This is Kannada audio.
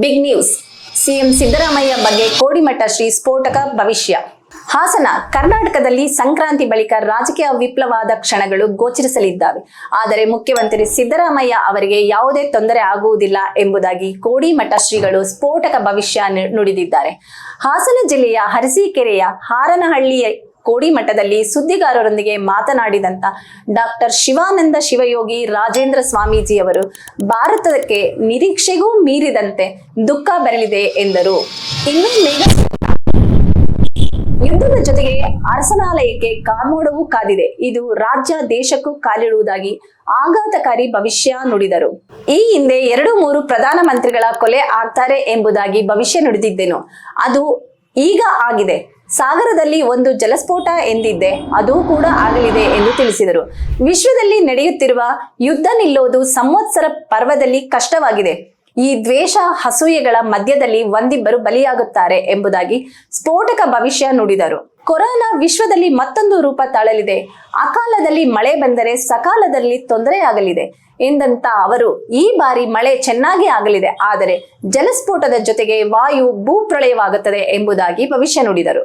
ಬಿಗ್ ನ್ಯೂಸ್ ಸಿಎಂ ಸಿದ್ದರಾಮಯ್ಯ ಬಗ್ಗೆ ಕೋಡಿಮಠ ಶ್ರೀ ಸ್ಫೋಟಕ ಭವಿಷ್ಯ. ಹಾಸನ, ಕರ್ನಾಟಕದಲ್ಲಿ ಸಂಕ್ರಾಂತಿ ಬಳಿಕ ರಾಜಕೀಯ ವಿಪ್ಲವಾದ ಕ್ಷಣಗಳು ಗೋಚರಿಸಲಿದ್ದಾವೆ. ಆದರೆ ಮುಖ್ಯಮಂತ್ರಿ ಸಿದ್ದರಾಮಯ್ಯ ಅವರಿಗೆ ಯಾವುದೇ ತೊಂದರೆ ಆಗುವುದಿಲ್ಲ ಎಂಬುದಾಗಿ ಕೋಡಿಮಠ ಶ್ರೀಗಳು ಸ್ಫೋಟಕ ಭವಿಷ್ಯ ನುಡಿದಿದ್ದಾರೆ. ಹಾಸನ ಜಿಲ್ಲೆಯ ಅರಸೀಕೆರೆಯ ಹಾರನಹಳ್ಳಿಯ ಕೋಡಿಮಠದಲ್ಲಿ ಸುದ್ದಿಗಾರರೊಂದಿಗೆ ಮಾತನಾಡಿದಂತ ಡಾಕ್ಟರ್ ಶಿವಾನಂದ ಶಿವಯೋಗಿ ರಾಜೇಂದ್ರ ಸ್ವಾಮೀಜಿಯವರು, ಭಾರತಕ್ಕೆ ನಿರೀಕ್ಷೆಗೂ ಮೀರಿದಂತೆ ದುಃಖ ಬರಲಿದೆ ಎಂದರು. ಇನ್ನು ಯುದ್ಧದ ಜೊತೆಗೆ ಅರಸನಾಲಯಕ್ಕೆ ಕಾರ್ಮೋಡವೂ ಕಾದಿದೆ. ಇದು ರಾಜ್ಯ ದೇಶಕ್ಕೂ ಕಾಲಿಡುವುದಾಗಿ ಆಘಾತಕಾರಿ ಭವಿಷ್ಯ ನುಡಿದರು. ಈ ಹಿಂದೆ ಎರಡು ಮೂರು ಪ್ರಧಾನ ಮಂತ್ರಿಗಳ ಕೊಲೆ ಆಗ್ತಾರೆ ಎಂಬುದಾಗಿ ಭವಿಷ್ಯ ನುಡಿದಿದ್ದೆನು. ಅದು ಈಗ ಆಗಿದೆ. ಸಾಗರದಲ್ಲಿ ಒಂದು ಜಲಸ್ಫೋಟ ಎಂದಿದ್ದೆ, ಅದು ಕೂಡ ಆಗಲಿದೆ ಎಂದು ತಿಳಿಸಿದರು. ವಿಶ್ವದಲ್ಲಿ ನಡೆಯುತ್ತಿರುವ ಯುದ್ಧ ನಿಲ್ಲೋದು ಸಂವತ್ಸರ ಪರ್ವದಲ್ಲಿ ಕಷ್ಟವಾಗಿದೆ. ಈ ದ್ವೇಷ ಹಸೂಯೆಗಳ ಮಧ್ಯದಲ್ಲಿ ಒಂದಿಬ್ಬರು ಬಲಿಯಾಗುತ್ತಾರೆ ಎಂಬುದಾಗಿ ಸ್ಫೋಟಕ ಭವಿಷ್ಯ ನುಡಿದರು. ಕೊರೋನಾ ವಿಶ್ವದಲ್ಲಿ ಮತ್ತೊಂದು ರೂಪ ತಾಳಲಿದೆ. ಅಕಾಲದಲ್ಲಿ ಮಳೆ ಬಂದರೆ ಸಕಾಲದಲ್ಲಿ ತೊಂದರೆಯಾಗಲಿದೆ ಎಂದಂತ ಅವರು, ಈ ಬಾರಿ ಮಳೆ ಚೆನ್ನಾಗಿ ಆಗಲಿದೆ, ಆದರೆ ಜಲಸ್ಫೋಟದ ಜೊತೆಗೆ ವಾಯು ಭೂಪ್ರಳಯವಾಗುತ್ತದೆ ಎಂಬುದಾಗಿ ಭವಿಷ್ಯ ನುಡಿದರು.